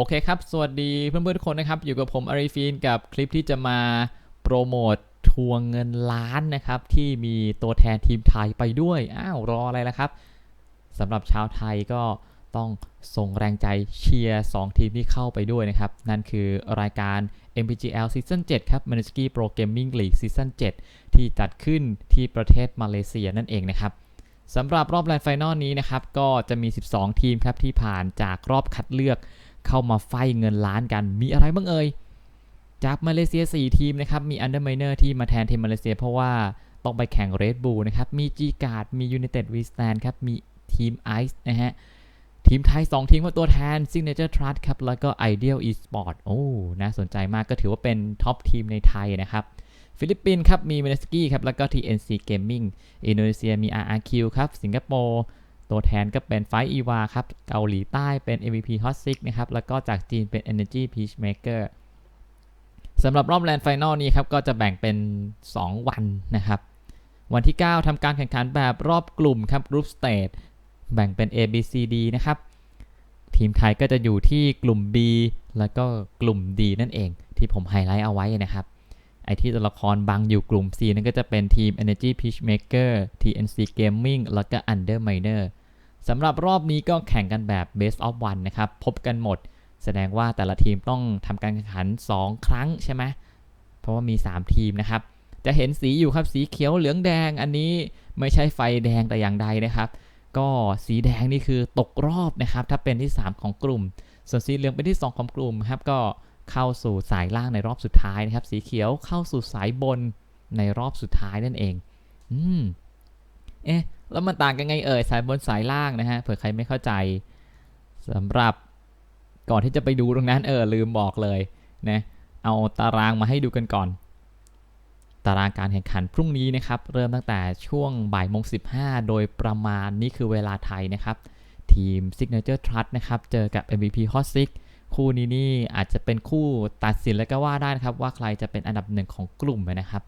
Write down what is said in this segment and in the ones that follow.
โอเคครับ สวัสดีเพื่อนๆทุกคนนะครับ อยู่กับผมอาริฟีนกับคลิปที่จะมาโปรโมททวงเงินล้านนะครับ ที่มีตัวแทนทีมไทยไปด้วย อ้าว รออะไรล่ะครับสำหรับชาวไทยก็ต้องส่งแรงใจเชียร์ 2 ทีมที่เข้าไปด้วยนะครับ นั่นคือรายการ MPGL Season 7 ครับ m a n i s k i Pro Gaming League Season 7 ที่จัดขึ้นที่ประเทศมาเลเซียนั่นเองนะครับสำหรับรอบแรนด์ไฟนอลนี้นะครับ ก็จะมี 12 ทีมครับที่ผ่านจากรอบคัดเลือก เข้ามาไฟเงินล้านกัน มีอะไรบ้างเอ่ย จากมาเลเซีย 4 ทีมนะครับ มีอันเดอร์ไมเนอร์ที่มาแทนทีมมาเลเซีย เพราะว่าต้องไปแข่งเรดบูลนะครับ มี G การ์ด มี United w e s t a n ครับ มีทีม Ice นะฮะ ทีมไทย 2 ทีมว่าตัวแทน Signature Trust ครับ แล้วก็ Ideal Esport โอ้ น่าสนใจมากก็ถือว่าเป็นท็อปทีมในไทยนะครับฟิลิปปินส์ครับ มี m ม n นสกี้ครับ แล้วก็ TNC Gaming อินโดนีเซียมี RRQ ครับ สิงคโปร์ ตัวแทนก็เป็นไฟอีวาครับ เกาหลีใต้เป็น MVP Hot 6นะครับ แล้วก็จากจีนเป็น Energy Peacemaker สำหรับรอบแลนด์ไฟนอลนี้ครับ ก็จะแบ่งเป็น 2 วันนะครับ วันที่ 9ทำการแข่งขันแบบรอบกลุ่มครับ Group Stage แบ่งเป็น A B C D นะครับ ทีมไทยก็จะอยู่ที่กลุ่ม B แล้วก็กลุ่ม D นั่นเอง ที่ผมไฮไลท์เอาไว้นะครับไอที่ตัวละครบังอยู่กลุ่ม C นั่นก็จะเป็นทีม Energy Peacemaker TNC Gaming แล้วก็ Underminer สำหรับรอบนี้ก็แข่งกันแบบ best of one นะครับ พบกันหมด แสดงว่าแต่ละทีมต้องทำการแข่งขัน 2 ครั้งใช่ไหมเพราะว่ามี 3 ทีมนะครับ จะเห็นสีอยู่ครับสีเขียวเหลืองแดงอันนี้ไม่ใช่ไฟแดงแต่อย่างใดนะครับ ก็สีแดงนี่คือตกรอบนะครับ ถ้าเป็นที่ 3 ของกลุ่ม ส่วนสีเหลืองเป็นที่ 2 ของกลุ่มครับก็เข้าสู่สายล่างในรอบสุดท้ายนะครับ สีเขียวเข้าสู่สายบนในรอบสุดท้ายนั่นเอง อืม เอ๊ะแล้วมันต่างกันไงเอ่ยสายบนสายล่างนะฮะเผื่อใครไม่เข้าใจสำหรับก่อนที่จะไปดูตรงนั้นเออลืมบอกเลยนะเอาตารางมาให้ดูกันก่อน ตารางการแข่งขันพรุ่งนี้นะครับ เริ่มตั้งแต่ช่วงบ่ายโมงสิโดยประมาณนี่คือเวลาไทยนะครับ ทีม Signature Trust นะครับ เจอกับ MVP Hot 6คู่นี้นี่อาจจะเป็นคู่ตัดสินแล้วก็ว่าได้นะครับ ว่าใครจะเป็นอันดับหนึ่งของกลุ่มนะครับ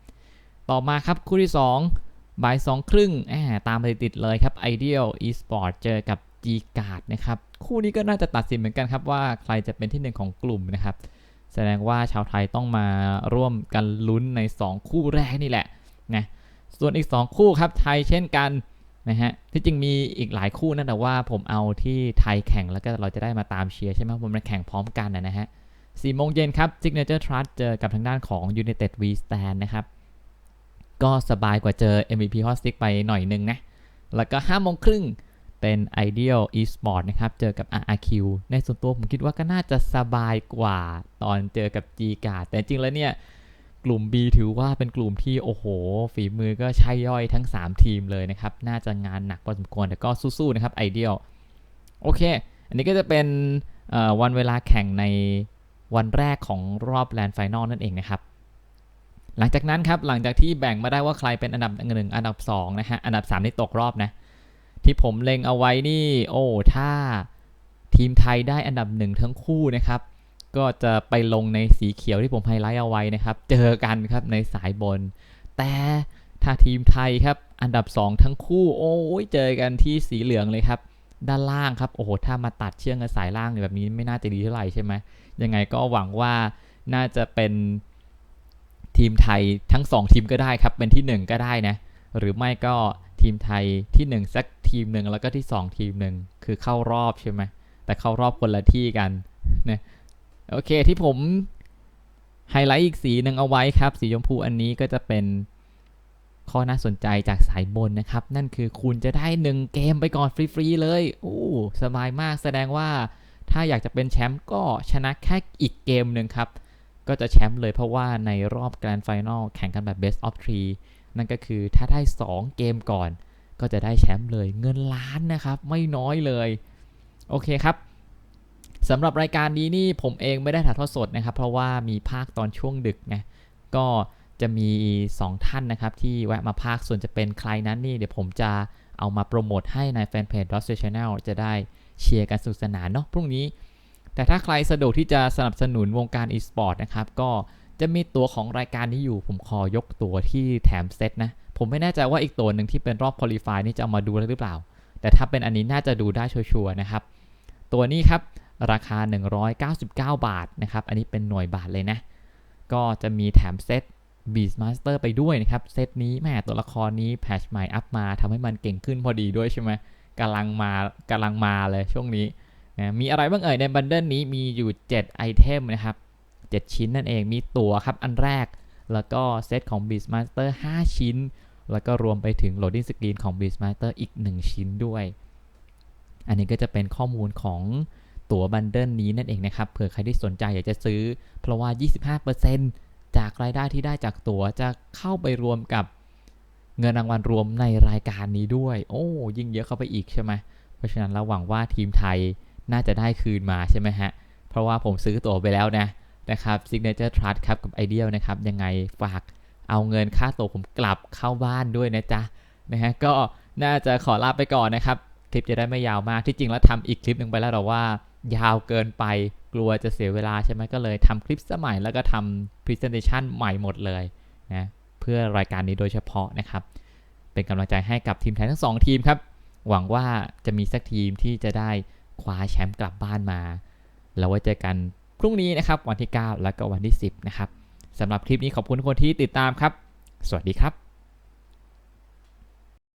ต่อมาครับคู่ที่ 2 บ่ายสองครึ่งตามไปติดเลยครับ Ideal Esport เจอกับ G Card นะครับ คู่นี้ก็น่าจะตัดสินเหมือนกันครับว่าใครจะเป็นที่หนึ่งของกลุ่มนะครับ แสดงว่าชาวไทยต้องมาร่วมกันลุ้นใน 2 คู่แรกนี่แหละนะส่วนอีก 2 คู่ครับไทยเช่นกันนะฮะที่จริงมีอีกหลายคู่นะแต่ว่าผมเอาที่ไทยแข่งแล้วก็เราจะได้มาตามเชียร์ใช่ไหมผมมาแข่งพร้อมกันนะฮะสี่โมงเย็นครับ Signature Trust เจอกับทางด้านของ United We Stand นะครับ ก็สบายกว่าเจอ MVP Hot Stick ไปหน่อยนึงนะ แล้วก็5โมงครึ่งเป็น Ideal Esport นะครับ เจอกับ RRQ ในส่วนตัวผมคิดว่าก็น่าจะสบายกว่าตอนเจอกับ G Card แต่จริงแล้วเนี่ยกลุ่ม B ถือว่าเป็นกลุ่มที่โอ้โห ฝีมือก็ใช่ย่อยทั้ง 3 ทีมเลยนะครับ น่าจะงานหนักพอสมควร แต่ก็สู้ๆนะครับ Ideal โอเค อันนี้ก็จะเป็นวันเวลาแข่งในวันแรกของรอบแลนด์ไฟนอลนั่นเองนะครับ หลังจากนั้นครับหลังจากที่แบ่งมาได้ว่าใครเป็นอันดับหนึ่งอันดับ2นะฮะอันดับ3นี่ตกรอบนะที่ผมเล็งเอาไว้นี่โอ้ถ้าทีมไทยได้อันดับหนึ่งทั้งคู่นะครับ ก็จะไปลงในสีเขียวที่ผมไฮไลท์เอาไว้นะครับ เจอกันครับในสายบน แต่ถ้าทีมไทยครับอันดับ 2 ทั้งคู่ โอ้ยเจอกันที่สีเหลืองเลยครับ ด้านล่างครับโอ้โหถ้ามาตัดเชื่อมกับสายล่างแบบนี้ไม่น่าจะดีเท่าไหร่ใช่ไหมยังไงก็หวังว่าน่าจะเป็น ทีมไทยทั้ง 2 ทีมก็ได้ครับ เป็นที่ 1 ก็ได้นะ หรือไม่ก็ทีมไทยที่ 1 สักทีมหนึ่งแล้วก็ที่ 2 ทีมหนึ่งคือเข้ารอบใช่ไหมแต่เข้ารอบคนละที่กันนะโอเคที่ผมไฮไลท์อีกสีหนึ่งเอาไว้ครับ สีชมพูอันนี้ก็จะเป็นข้อน่าสนใจจากสายบนนะครับ นั่นคือคุณจะได้ 1 เกมไปก่อนฟรี ๆ เลยโอ้สบายมากแสดงว่าถ้าอยากจะเป็นแชมป์ก็ชนะแค่อีกเกมหนึ่งครับ ก็จะแชมป์เลยเพราะว่าในรอบแกรนด์ไฟนอลแข่งกันแบบ best of 3นั่นก็คือถ้าได้ 2 เกมก่อน ก็จะได้แชมป์เลยเงินล้านนะครับ ไม่น้อยเลย โอเคครับสำหรับรายการนี้นี่ผมเองไม่ได้ถ่ายทอดสดนะครับ เพราะว่ามีภาคตอนช่วงดึกไงก็จะมี 2 ท่านนะครับที่แวะมาภาคส่วนจะเป็นใครนั้นนี่เดี๋ยวผมจะเอามาโปรโมทให้ในแฟนเพจ d o t Channel จะได้เชียร์กันสนุกสนานเนาะพรุ่งนี้ แต่ถ้าใครสะดวกที่จะสนับสนุนวงการ e-sport นะครับ ก็จะมีตัวของรายการนี้อยู่ ผมขอยกตัวที่แถมเซตนะ ผมไม่แน่ใจว่าอีกตัวหนึ่งที่เป็นรอบคุริฟายนี่จะเอามาดูหรือเปล่า แต่ถ้าเป็นอันนี้น่าจะดูได้ชัวร์นะครับ ตัวนี้ครับราคา 199 บาทนะครับ อันนี้เป็นหน่วยบาทเลยนะ ก็จะมีแถมเซต Beastmaster ไปด้วยนะครับ เซตนี้แม่ตัวละครนี้แพชใหม่อัพมาทำให้มันเก่งขึ้นพอดีด้วยใช่ไหมกำลังมากำลังมาเลยช่วงนี้ นะมีอะไรบ้างเอ่ยในบันเดิลนี้มีอยู่ 7 ไอเทมนะครับ 7 ชิ้นนั่นเองมีตั๋วครับ อันแรก แล้วก็เซตของ Beastmaster 5 ชิ้น แล้วก็รวมไปถึง loading screen ของ Beastmaster อีก 1 ชิ้นด้วย อันนี้ก็จะเป็นข้อมูลของตั๋วบันเดิลนี้นั่นเองนะครับ เผื่อใครที่สนใจอยากจะซื้อ เพราะว่า 25%จากรายได้ที่ได้จากตั๋วจะเข้าไปรวมกับเงินรางวัลรวมในรายการนี้ด้วย โอ้ ยิ่งเยอะเข้าไปอีกใช่ไหม เพราะฉะนั้นเราหวังว่าทีมไทย น่าจะได้คืนมาใช่ไหมฮะ เพราะว่าผมซื้อตั๋วไปแล้วนะนะครับ Signature Trust ครับกับ Ideal นะครับ ยังไงฝากเอาเงินค่าตั๋วผมกลับเข้าบ้านด้วยนะจ๊ะนะฮะก็น่าจะขอลาไปก่อนนะครับ คลิปจะได้ไม่ยาวมากที่จริงแล้วทำอีกคลิปหนึ่งไปแล้วแต่ว่า ยาวเกินไปกลัวจะเสียเวลาใช่ไหมก็เลยทำคลิปสมัยแล้วก็ทำ Presentation ใหม่หมดเลยนะเพื่อรายการนี้โดยเฉพาะนะครับ เป็นกำลังใจให้กับทีมไทยทั้งสองทีมครับ หวังว่าจะมีสักทีมที่จะได้ คว้าแชมป์กลับบ้านมา แล้วไว้เจอกันพรุ่งนี้นะครับวันที่ 9 แล้วก็วันที่ 10 นะครับสำหรับคลิปนี้ขอบคุณทุกคนที่ติดตามครับ สวัสดีครับ